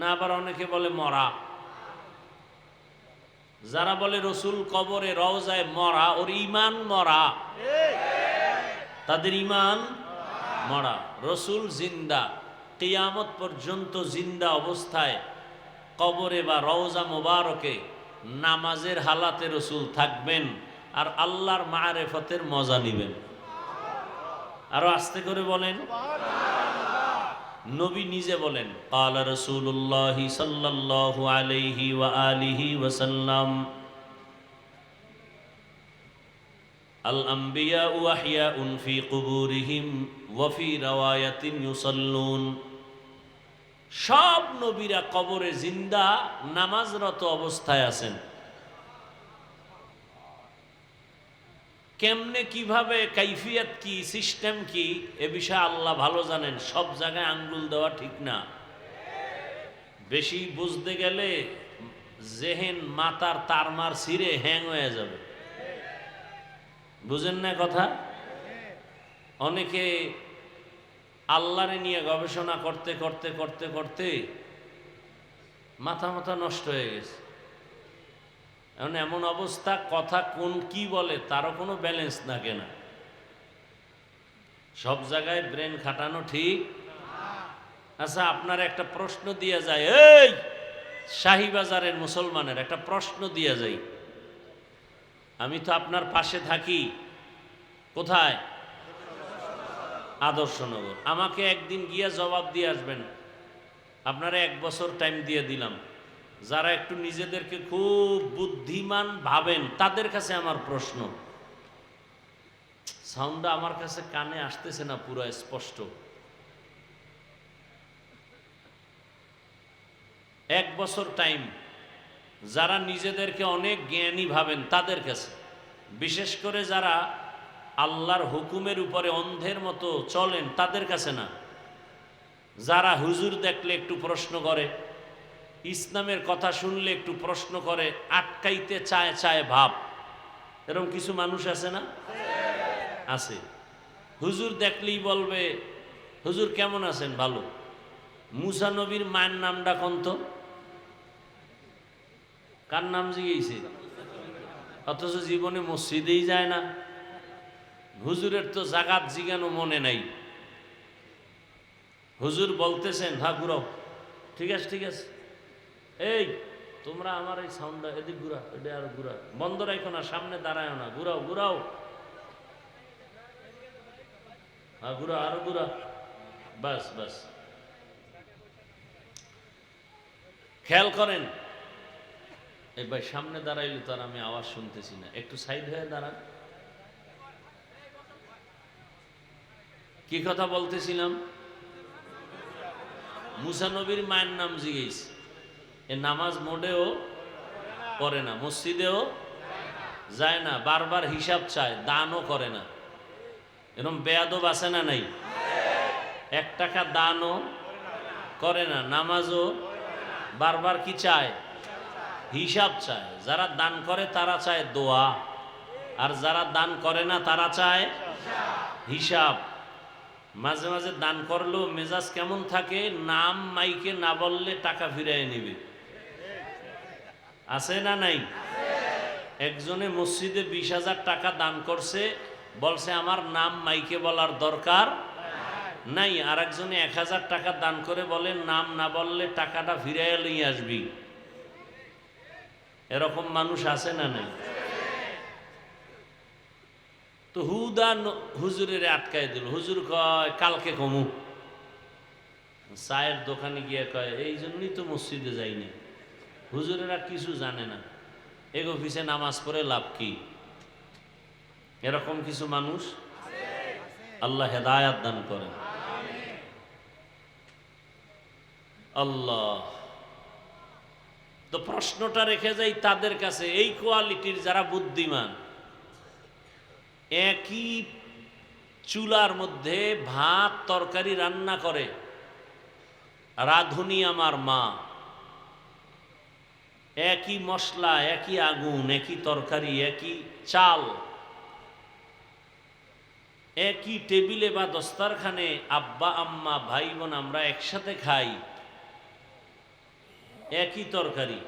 না আবার অনেকে বলে মরা। যারা বলে রসুল কবরে রওজায় মরা, ওর ইমান মরা। তাদের ইমান মরা। রসুল জিন্দা, কিয়ামত পর্যন্ত জিন্দা অবস্থায় কবরে বা রওজা মোবারকে নামাজের হালাতে রসুল থাকবেন আর আল্লাহর মারেফতের মজা নিবেন। আরও আস্তে করে বলেন। নবী নিজে বলেন আলা রসুল্লাহ সাল্লাহ আলহি ওয়া আলিহি ওয়াসাল্লাম আল আম্বিয়া ওয়াহিয়া উনফি কুবুরিহিম ওয়ফি রওয়ায়াতিন ইউসাল্লুন। সব নবীরা কবরে জিন্দা, নামাজরত অবস্থায় আছেন। কেমনে কীভাবে কাইফিয়াত কি, সিস্টেম কি, এ বিষয়ে আল্লাহ ভালো জানেন। সব জায়গায় আঙ্গুল দেওয়া ঠিক না। বেশি বুঝতে গেলে জেহেন, মাতার, তারমার সিরে হ্যাং হয়ে যাবে। বুঝেন না কথা? অনেকে আল্লাহরে নিয়ে গবেষণা করতে করতে করতে করতে মাথা মাথা নষ্ট হয়ে গেছে। এখন এমন অবস্থা, কথা কোন কি বলে তারও কোনো ব্যালেন্স থাকে না। সব জায়গায় ব্রেন খাটানো ঠিক? আচ্ছা আপনার একটা প্রশ্ন দিয়ে যায়, এই শাহিবাজারের মুসলমানের একটা প্রশ্ন দিয়ে যাই। আমি তো আপনার পাশে থাকি। কোথায়? আদর্শনগর আমাকে একদিন গিয়ে জবাব দিয়ে আসবেন। আপনারা এক বছর টাইম দিয়ে দিলাম। যারা একটু নিজেদেরকে খুব বুদ্ধিমান ভাবেন, তাদের কাছে আমার প্রশ্ন। সাউন্ডটা আমার কাছে কানে আসতেছে না পুরো স্পষ্ট। এক বছর টাইম যারা নিজেদেরকে অনেক জ্ঞানী ভাবেন, তাদের কাছে। বিশেষ করে যারা আল্লাহর হুকুমের উপরে অন্ধের মতো চলেন, তাদের কাছে না। যারা হুজুর দেখলে একটু প্রশ্ন করে ইসলামের কথা শুনলে একটু প্রশ্ন করে, আটকাইতে চায় চায় ভাব। এরকম কিছু মানুষ আছে না? আছে। হুজুর দেখলেই বলবে, হুজুর কেমন আছেন? ভালো। মুসা নবীর মায়ের নামটা কন্ত কার নাম জিগেছে অথচ জীবনে মসজিদেই যায় না। হুজুরের তো জাগাত জিগানো মনে নাই। হুজুর বলতেছেন হ্যাঁ ঘুরাও। ঠিক আছে ঠিক আছে। এই, তোমরা আমার এই সাউন্ডটা এদিক ঘুরা এটা আর ঘুরা। বন্ধ রাখো না, সামনে দাঁড়ায় না, ঘুরাও ঘুরাও। হ্যাঁ ঘুরা আরও ঘুরা বাস বাস। খেয়াল করেন, এই ভাই সামনে দাঁড়াইলে তো আর আমি আওয়াজ শুনতেছি না। একটু সাইড হয়ে দাঁড়ান। কি কথা বলতেছিলাম? মুসা নবীর মায়ের নাম জিজ্ঞেস। এ নামাজ মোডেও করে না, মসজিদেও যায় না, বারবার হিসাব চায়, দানও করে না। এরকম বেয়াদব আছে না নাই? এক টাকা দানও করে না, নামাজও বারবার কি চায়? হিসাব চায়। যারা দান করে তারা চায় দোয়া, আর যারা দান করে না তারা চায় হিসাব। মাঝে মাঝে দান করলেও মেজাজ কেমন থাকে? নাম মাইকে না বললে টাকা ফিরাই নেবে। আছে না নাই? একজনে মসজিদে বিশ হাজার টাকা দান করছে, বলছে, আমার নাম মাইকে বলার দরকার নাই। আর একজনে এক হাজার টাকা দান করে বলে, নাম না বললে টাকাটা ফিরাইয়া লই আসবি। এরকম মানুষ আছে না নাই? তো হুদা হুজুরের আটকায় দিল। হুজুর কয়, কালকে কমু। চায়ের দোকানে গিয়ে কয়, এই জন্যই তো মসজিদে যাইনি। হুজুরেরা কিছু জানে না। এক অফিসে নামাজ পড়ে লাভ কি? এরকম কিছু মানুষ আল্লাহ হেদায়াত দান করেন। আল্লাহ। তো প্রশ্নটা রেখে যাই তাদের কাছে, এই কোয়ালিটির যারা বুদ্ধিমান, একই চুলার মধ্যে ভাত তরকারি রান্না করে, রাধুনি আমার মা। একই মশলা, একই আগুন, একই তরকারি, একই চাল, একই টেবিলে বা দস্তারখানে আব্বা, আম্মা, ভাই, বোন আমরা একসাথে খাই, একই তরকারি।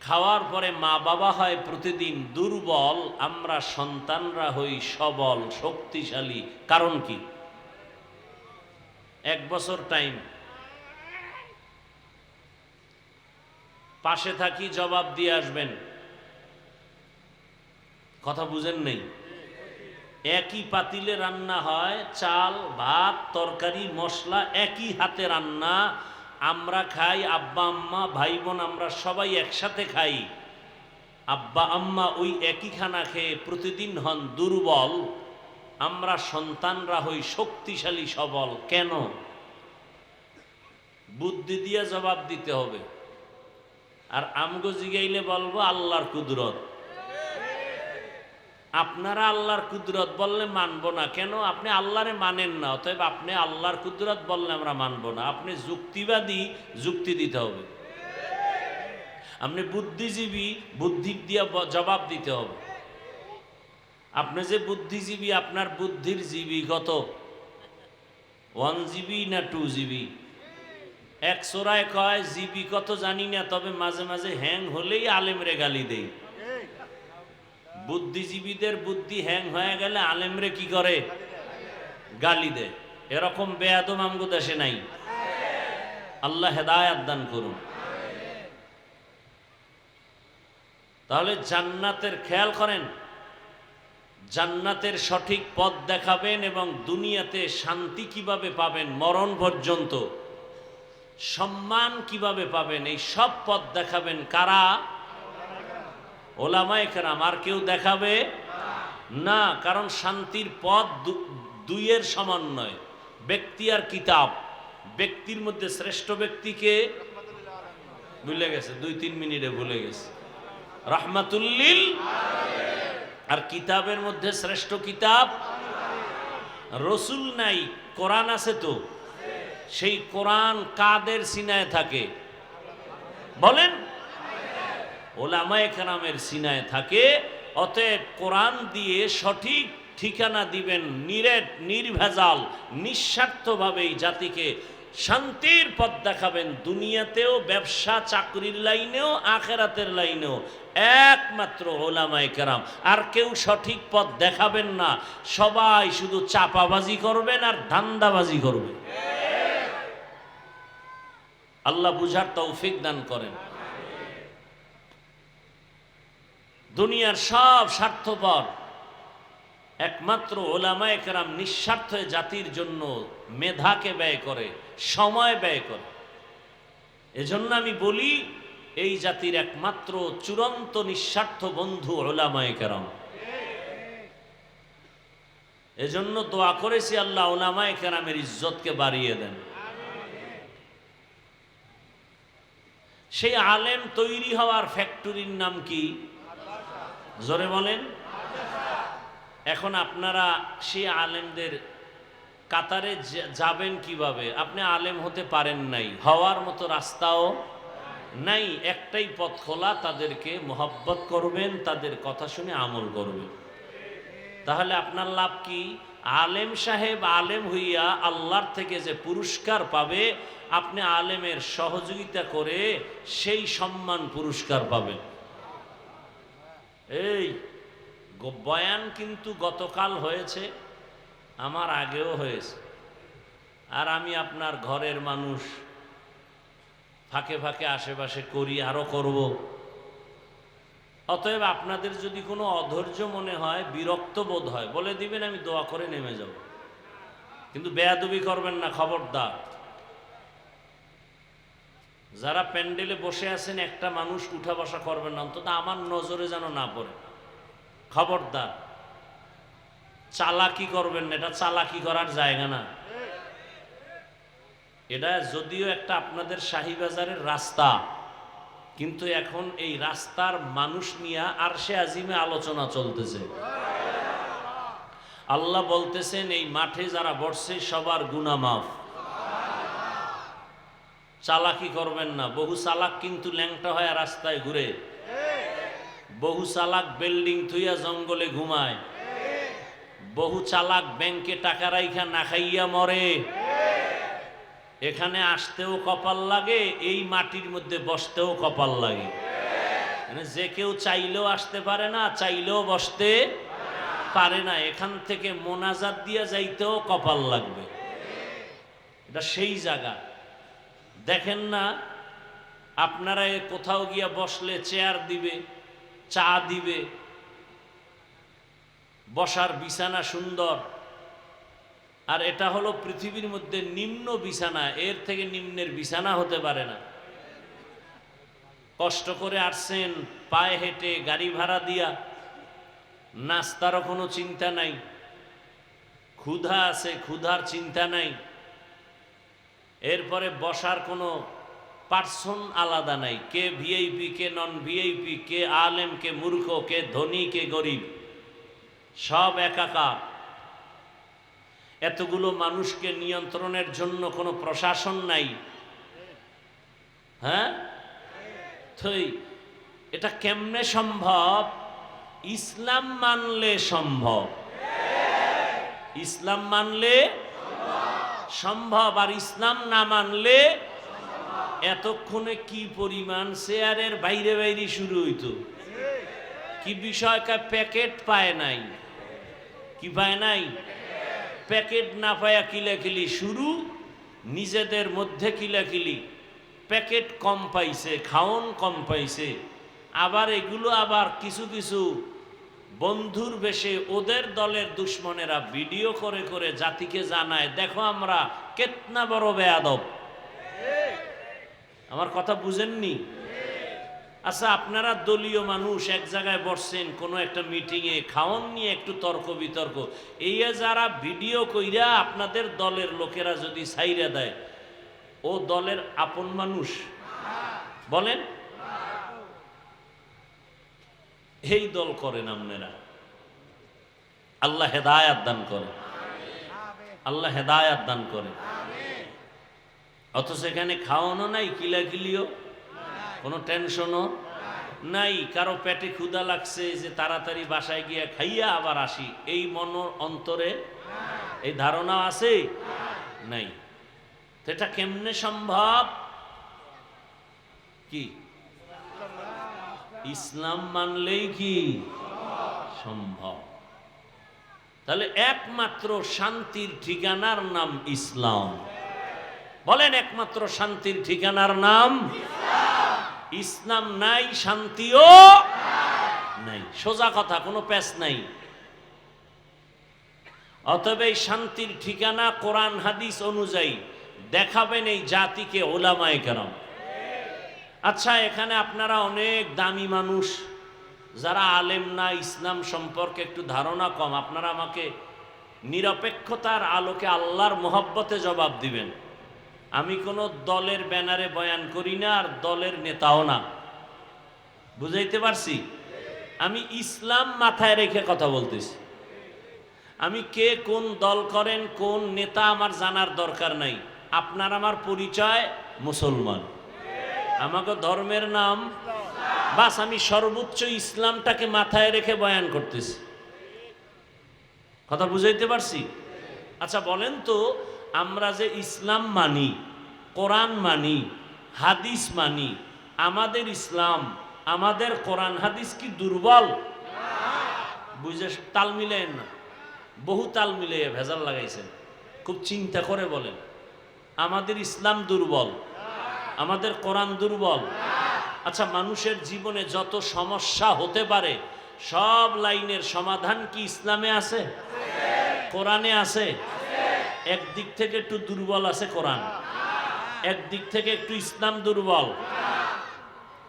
খাওয়ার পরে মা বাবা হয় প্রতিদিন দুর্বল, আমরা সন্তানরা হই সবল, শক্তিশালী। কারণ কি? এক বছর টাইম পাশে থাকি জবাব দিয়ে আসবেন। কথা বুঝেন নেই? একই পাতিলে রান্না হয়, চাল, ভাত, তরকারি, মশলা একই হাতে রান্না, আমরা খাই, আব্বা, আম্মা ভাই বোন আমরা সবাই একসাথে খাই। আব্বা, আম্মা ওই একই খানা খেয়ে প্রতিদিন হন দুর্বল, আমরা সন্তানরা হই শক্তিশালী, সবল। কেন? বুদ্ধি দিয়ে জবাব দিতে হবে। আর আমগো জিগাইলে বলব আল্লাহর কুদরত। আপনারা আল্লাহর কুদরত বললে মানবো না। কেন? আপনি আল্লাহরে মানেন না, অতএব আপনি আল্লাহর কুদরত বললে আমরা মানবো না। আপনি যুক্তিবাদী যুক্তি দিতে হবে। আপনি বুদ্ধিজীবী বুদ্ধি দিয়ে জবাব দিতে হবে। আপনি যে বুদ্ধিজীবী, আপনার বুদ্ধির জীবী কত? ওয়ান জিবি না টু জিবি? এক সোরায় কয়, জিবি কত জানি না, তবে মাঝে মাঝে হ্যাং হলেই আলেমরে গালি দেই। বুদ্ধিজীবীদের বুদ্ধি হ্যাং হয়ে গেলে আলেমরে কি করে? গালি দেয়। এরকম বেয়াদম আমগো দেশে নাই। আল্লাহ হেদায়াত দান করুন। তাহলে জান্নাতের খেয়াল করেন, জান্নাতের সঠিক পথ দেখাবেন এবং দুনিয়াতে শান্তি কীভাবে পাবেন মরণ পর্যন্ত। সম্মান কীভাবে পাবেন? এই সব পথ দেখাবেন কারা? ওলামায়ে কেরাম, আর কেউ দেখাবে না। কারণ শান্তির পথ দুইয়ের সমন্বয় ব্যক্তি আর কিতাব। ব্যক্তির মধ্যে শ্রেষ্ঠ ব্যক্তিকে ভুলে গেছে, দুই তিন মিনিটে ভুলে গেছে। রহমাতুল্লিল আর কিতাবের মধ্যে শ্রেষ্ঠ কিতাব? রসুল নাই, কোরআন আছে তো। সেই কোরআন কাদের সিনায় থাকে? বলেন। ওলামায়ে কেরামের সিনায় থাকে, অতএব কোরআন দিয়ে সঠিক ঠিকানা দিবেন নিরেট, নির্ভেজাল নিঃস্বার্থভাবে এই জাতিকে শান্তির পথ দেখাবেন দুনিয়াতেও, ব্যবসা, চাকরির লাইনেও, আখেরাতের লাইনেও। একমাত্র ওলামায়ে কেরাম। আর কেউ সঠিক পথ দেখাবেন না। সবাই শুধু চাপাবাজি করবেন আর ধান্দাবাজি করবেন। আল্লাহ বুঝার তৌফিক দান করেন। দুনিয়ার সব স্বার্থপর একমাত্র ওলামায়ে কেরাম নিঃস্বার্থ জাতির জন্য মেধাকে ব্যয় করে, সময় ব্যয় করে। এজন্য আমি বলি, এই জাতির একমাত্র চূড়ান্ত নিঃস্বার্থ বন্ধু ওলামায়ে কেরাম। এজন্য দোয়া করেছি আল্লাহ ওলামায়ে কেরামের ইজ্জতকে বাড়িয়ে দেন। সেই আলেম তৈরি হওয়ার ফ্যাক্টরির নাম কি? জোরে বলেন। এখন আপনারা সেই আলেমদের কাতারে যাবেন কীভাবে? আপনি আলেম হতে পারেন নাই, হওয়ার মতো রাস্তাও নাই, একটাই পথ খোলা, তাদেরকে মোহব্বত করবেন, তাদের কথা শুনে আমল করবেন। তাহলে আপনার লাভ কি? আলেম সাহেব আলেম হইয়া আল্লাহর থেকে যে পুরস্কার পাবে আপনি আলেমের সহযোগিতা করে সেই সম্মান পুরস্কার পাবেন। এই বয়ান কিন্তু গতকাল হয়েছে, আমার আগেও হয়েছে। আর আমি আপনার ঘরের মানুষ, ফাঁকে ফাঁকে আশেপাশে করি আরও করব। অতএব আপনাদের যদি কোনো অধৈর্য মনে হয়, বিরক্ত বোধ হয়, বলে দিবেন, আমি দোয়া করে নেমে যাব। কিন্তু বেয়াদবি করবেন না, খবরদার। যারা প্যান্ডেলে বসে আছেন, একটা মানুষ উঠা বসা করবেন না। অন্তত আমার নজরে যেন না পড়ে। খবরদার। চালাকি করবেন না, এটা চালাকি করার জায়গা না। এটা যদিও একটা আপনাদের শাহিবাজারের রাস্তা, কিন্তু এখন এই রাস্তার মানুষ নিয়ে আর সে আজিমে আলোচনা চলতেছে। আল্লাহ বলতেছেন, এই মাঠে যারা বসছে, সবার গুনা মাফ। চালাকি করবেন না। বহু চালাক কিন্তু ল্যাংটা হয় রাস্তায় ঘুরে। বহু চালাক বিল্ডিং থুইয়া জঙ্গলে ঘুমায়। বহু চালাক ব্যাংকে টাকা রাইখা না খাইয়া মরে। এখানে আসতেও কপাল লাগে, এই মাটির মধ্যে বসতেও কপাল লাগে। মানে যে কেউ চাইলেও আসতে পারে না, চাইলেও বসতে পারে না। এখান থেকে মোনাজাত দিয়ে যাইতেও কপাল লাগবে। এটা সেই জায়গা। দেখেন না, আপনারা কোথাও গিয়া বসলে চেয়ার দিবে, চা দিবে, বসার বিছানা সুন্দর। আর এটা হলো পৃথিবীর মধ্যে নিম্ন বিছানা, এর থেকে নিম্নের বিছানা হতে পারে না। কষ্ট করে আসছেন, পায়ে হেঁটে গাড়ি ভাড়া দিয়া, নাস্তারও কোনো চিন্তা নাই। ক্ষুধা আছে, ক্ষুধার চিন্তা নাই। এরপরে বসার কোনো পার্সন আলাদা নাই। কে ভিআইপি কে নন ভিআইপি কে আলেম, কে মূর্খ, কে ধনী, কে গরিব, সব একাকার। এতগুলো মানুষকে নিয়ন্ত্রণের জন্য কোনো প্রশাসন নাই। হ্যাঁ? থই, এটা কেমনে সম্ভব? ইসলাম মানলে সম্ভব। ইসলাম মানলে সম্ভব আর ইসলাম না মানলে এতক্ষণে কি পরিমাণ শেয়ারের বাইরে বাইরে শুরু হইতো? কি বিষয় কয় প্যাকেট পায় নাই? কি পায় নাই? প্যাকেট না পায়া কিলাকিলি শুরু, নিজেদের মধ্যে কিলাকিলি প্যাকেট কম পাইছে, খাওন কম পাইছে। আবার এগুলো আবার কিছু কিছু বন্ধুর বেশে ওদের দলের দুশ্মনেরা ভিডিও করে করে জাতিকে জানায়, দেখো আমরা কেতনা বড় বেয়াদব। আমার কথা বুঝেননি? আচ্ছা আপনারা দলীয় মানুষ এক জায়গায় বসছেন, কোনো একটা মিটিংয়ে খাওয়ান নিয়ে একটু তর্ক বিতর্ক। এই যারা ভিডিও কইরা আপনাদের দলের লোকেরা যদি সাইরা দেয়, ও দলের আপন মানুষ। বলেন? এই দল করেন আপনারা। আল্লাহ হেদায়াত দান করে। আল্লাহ হেদায়াত দান করে। অথচ এখানে খাওয়ানো নাই, কিলাকিলিও? কোনো টেনশনও? নাই, কারও পেটে ক্ষুদা লাগছে, যে তাড়াতাড়ি বাসায় গিয়ে খাইয়া আবার আসি। এই মন অন্তরে এই ধারণা আছে? নাই। এটা কেমনে সম্ভব? কি? ইসলাম মানলেই কি? সম্ভব। তাহলে একমাত্র শান্তির ঠিকানার নাম ইসলাম। বলেন একমাত্র শান্তির ঠিকানার নাম ইসলাম। নাই, শান্তিও নাই। সোজা কথা, কোনো প্যাচ নাই। অতএব এই শান্তির ঠিকানা কোরআন, হাদিস অনুযায়ী দেখাবেন এই জাতিকে ওলামায় কেরাম। আচ্ছা এখানে আপনারা অনেক দামি মানুষ, যারা আলেম না, ইসলাম সম্পর্কে একটু ধারণা কম। আপনারা আমাকে নিরপেক্ষতার আলোকে আল্লাহর মোহব্বতে জবাব দিবেন। আমি কোনো দলের ব্যানারে বয়ান করি না আর দলের নেতাও না। বুঝাইতে পারছি? আমি ইসলাম মাথায় রেখে কথা বলতেছি। আমি কে কোন দল করেন, কোন নেতা আমার জানার দরকার নাই। আপনার আমার পরিচয় মুসলমান। আমাকে ধর্মের নাম, বাস আমি সর্বোচ্চ ইসলামটাকে মাথায় রেখে বয়ান করতেছি। কথা বুঝাইতে পারছি? আচ্ছা বলেন তো, আমরা যে ইসলাম মানি, কোরআন মানি, হাদিস মানি, আমাদের ইসলাম, আমাদের কোরআন হাদিস কি দুর্বল? বুঝে তাল মিলেন না। বহু তাল মিলে ভেজাল লাগাইছেন। খুব চিন্তা করে বলেন। আমাদের ইসলাম দুর্বল। আমাদের কোরআন দুর্বল। আচ্ছা মানুষের জীবনে যত সমস্যা হতে পারে, সব লাইনের সমাধান কি ইসলামে আছে? কোরআনে আছে? একদিক থেকে একটু দুর্বল আছে কোরআন। একদিক থেকে একটু ইসলাম দুর্বল।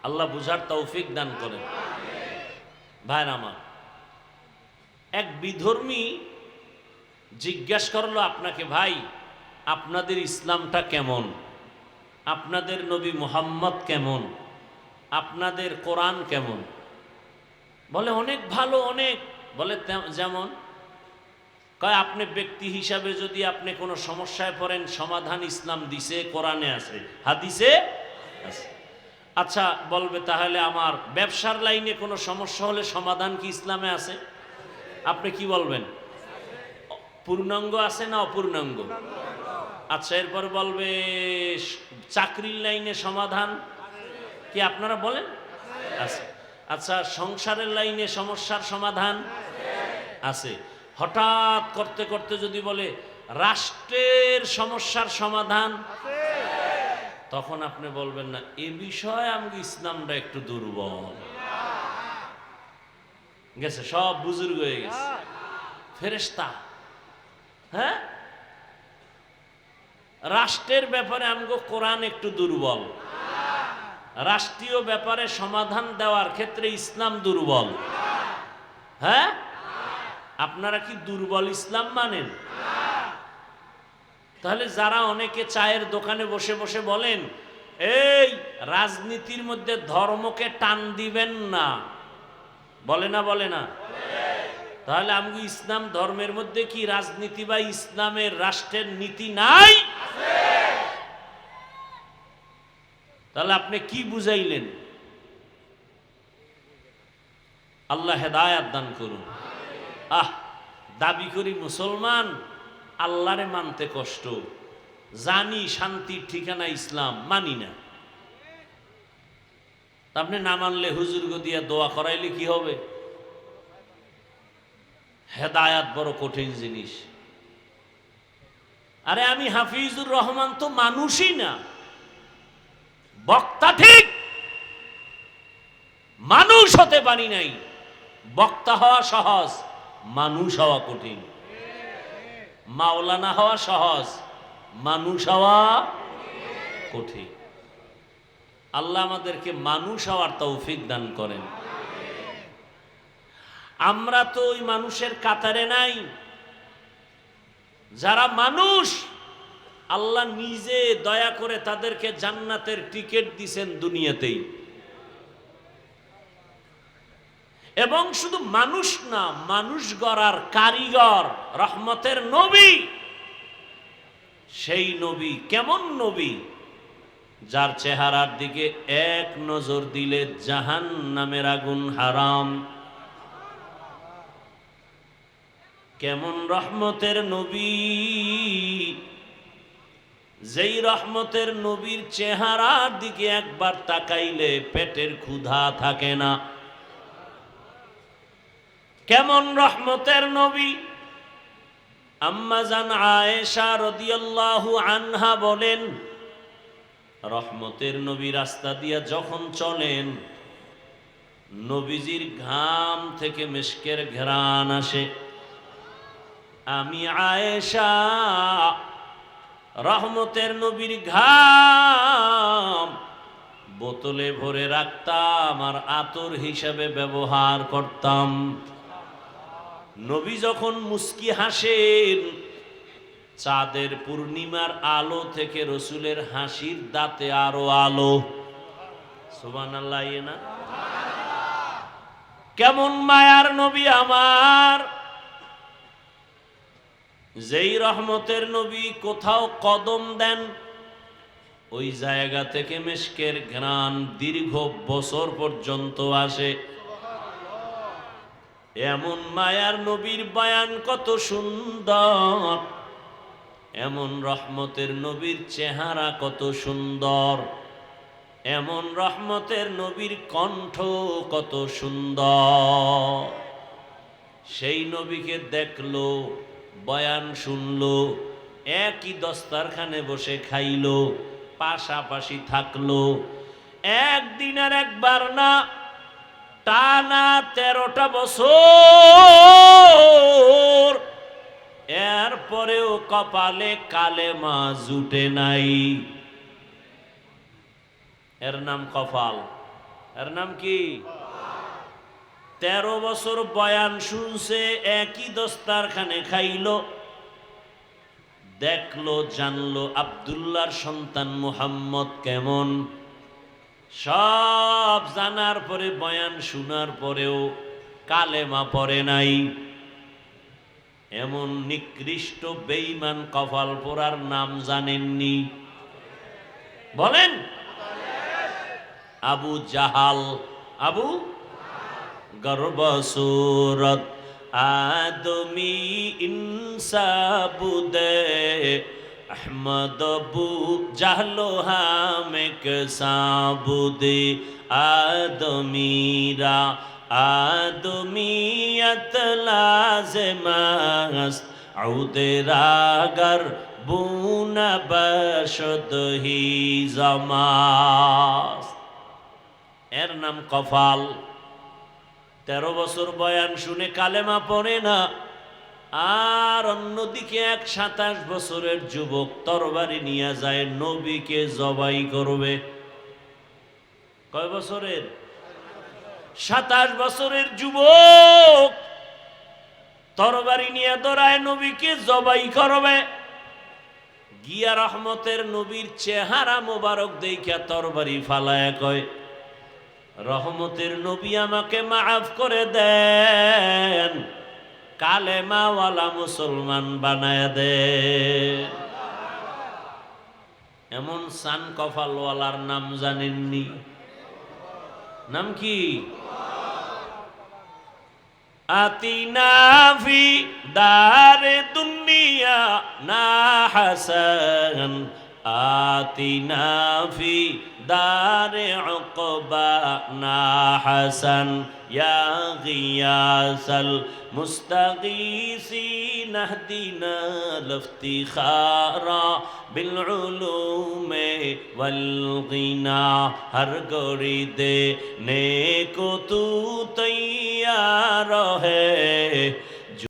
আল্লাহ বুঝার তৌফিক দান করেন। ভাইর আমার, এক বিধর্মী জিজ্ঞাসা করল আপনাকে, ভাই, আপনাদের ইসলামটা কেমন? আপনাদের নবী মুহাম্মদ কেমন? আপনাদের কোরআন কেমন? বলে, অনেক ভালো, অনেক। বলে যেমন, কয়, আপনি ব্যক্তি হিসাবে যদি আপনি কোনো সমস্যায় পড়েন, সমাধান ইসলাম দিছে, কোরআনে আছে, হাদিসে আছে। আচ্ছা বলবে, তাহলে আমার ব্যবসার লাইনে কোনো সমস্যা হলে সমাধান কি ইসলামে আছে? আপনি কি বলবেন? পূর্ণাঙ্গ আছে না অপূর্ণাঙ্গ? আচ্ছা এরপর বলবে, চাকরির লাইনে সমাধান কি আপনারা বলেন? আচ্ছা সংসারের লাইনে সমস্যার সমাধান আছে। হঠাৎ করতে করতে যদি বলে, রাষ্ট্রের সমস্যার সমাধান, তখন আপনি বলবেন না, এ বিষয়ে আমি ইসলামটা একটু দুর্বল। গেছে, সব বুজুর্গ হয়ে গেছে। ফেরেস্তা হ্যাঁ? রাষ্ট্রের ব্যাপারে আমগো কোরআন একটু দুর্বল। রাষ্ট্রীয় ব্যাপারে সমাধান দেওয়ার ক্ষেত্রে ইসলাম দুর্বল। হ্যাঁ? আপনারা কি দুর্বল ইসলাম মানেন? তাহলে যারা অনেকে চায়ের দোকানে বসে বসে বলেন, এই রাজনীতির মধ্যে ধর্মকে টান দিবেন না। বলে না বলে না? তাহলে আমি ইসলাম ধর্মের মধ্যে কি রাজনীতি বা ইসলামের রাষ্ট্রের নীতি নাই? তাহলে আপনি কি বুঝাইলেন? আল্লাহ হেদায়াত দান করুন। আহ, দাবি করি মুসলমান, আল্লাহরে মানতে কষ্ট। জানি শান্তির ঠিকানা ইসলাম, মানি না। আপনি না মানলে হুজুরগো দিয়া দোয়া করাইলে কি হবে? হেদায়াত বড় কঠিন জিনিস। আরে আমি হাফিজুর রহমান তো মানুষই না। বক্তা ঠিক। মানুষ হতে পারি নাই। বক্তা হওয়া সহজ, মানুষ হওয়া কঠিন। মাওলানা হওয়া সহজ, মানুষ হওয়া কঠিন। আল্লাহ আমাদেরকে মানুষ হওয়ার তৌফিক দান করেন। আমরা তো ওই মানুষের কাতারে নাই। যারা মানুষ, আল্লাহ নিজে দয়া করে তাদেরকে জান্নাতের টিকিট দিছেন দুনিয়াতেই। এবং শুধু মানুষ না, মানুষ গড়ার কারিগর, রহমতের নবী। সেই নবী কেমন নবী? যার চেহারার দিকে এক নজর দিলে জাহান নামের আগুন হারাম। কেমন রহমতের নবী? যেই রহমতের নবীর চেহারার দিকে একবার তাকাইলে পেটের ক্ষুধা থাকে না। কেমন রহমতের নবী? আম্মাজান আয়েশা রদিয়াল্লাহু আনহা বলেন, রহমতের নবী রাস্তা দিয়া যখন চলেন, নবীজির ঘাম থেকে মেশকের ঘেরান আসে। আমি আয়েশা, রহমতের নবীর ঘাম। বোতলে ভরে রাখতাম আর আতর হিসাবে ব্যবহার করতাম। নবী যখন মুস্কি হাসেন, চাঁদের পূর্ণিমার আলো থেকে রসুলের হাসির দাঁতে আরও আলো। সুবান আল্লাহ না? কেমন মায়ার নবী আমার। যেই রহমতের নবী কোথাও কদম দেন, ওই জায়গা থেকে মেশকের ঘ্রাণ দীর্ঘ বছর পর্যন্ত আসে। এমন মায়ার নবীর বয়ান কত সুন্দর, এমন রহমতের নবীর চেহারা কত সুন্দর, এমন রহমতের নবীর কণ্ঠ কত সুন্দর। সেই নবীকে দেখল বয়ান শুনলো, একই দস্তারখানে বসে খাইলো, পাশাপাশি থাকল। একদিন আর একবার না, টানা তেরোটা বছর। এরপরেও কপালে কালে মা জুটে নাই। এর নাম কপাল এর নাম কি? তেরো বছর বয়ান শুনছে, একই দস্তারখানে খাইলো। দেখল, জানলো আবদুল্লাহর সন্তান মুহাম্মদ কেমন। সব জানার পরে, বয়ান শোনার পরেও কালেমা পড়ে নাই। এমন নিকৃষ্ট বেইমান কপাল পোড়ার নাম জানেননি। বলেন। আবু জাহাল। আবু গর্বসূরত আদমি ইনসাবুদে احمد ابو جہل ہامک سابود آدمیرا آدمیت لازم است عود راگر بون بشد ہی زماست এর নাম কফাল তেরো বছর বয়ান শুনে কালেমা পড়ে না। আর অন্যদিকে এক সাতাশ বছরের যুবক তরবারি নিয়ে যায়, নবীকে জবাই করবে। কয় বছরের? সাতাশ বছরের যুবক তরবারি নিয়ে দৌড়ায়, নবীকে জবাই করবে। গিয়া রহমতের নবীর চেহারা মোবারক দেখিয়া তরবারি ফালায় কয় রহমতের নবী আমাকে মাফ করে দেন। কালেমাওয়ালা মুসলমান বানায় দে। এমন সান কফালওয়ালার নাম জানেননি। নাম কি? আতিনা ফি দারে দুনিয়া না হাসান। আতিনা دار عقبانا حسن يا غياث المستغيثين اهدنا الافتخار بالعلوم والغنى. هر گوری دے نیکو تو تیارو ہے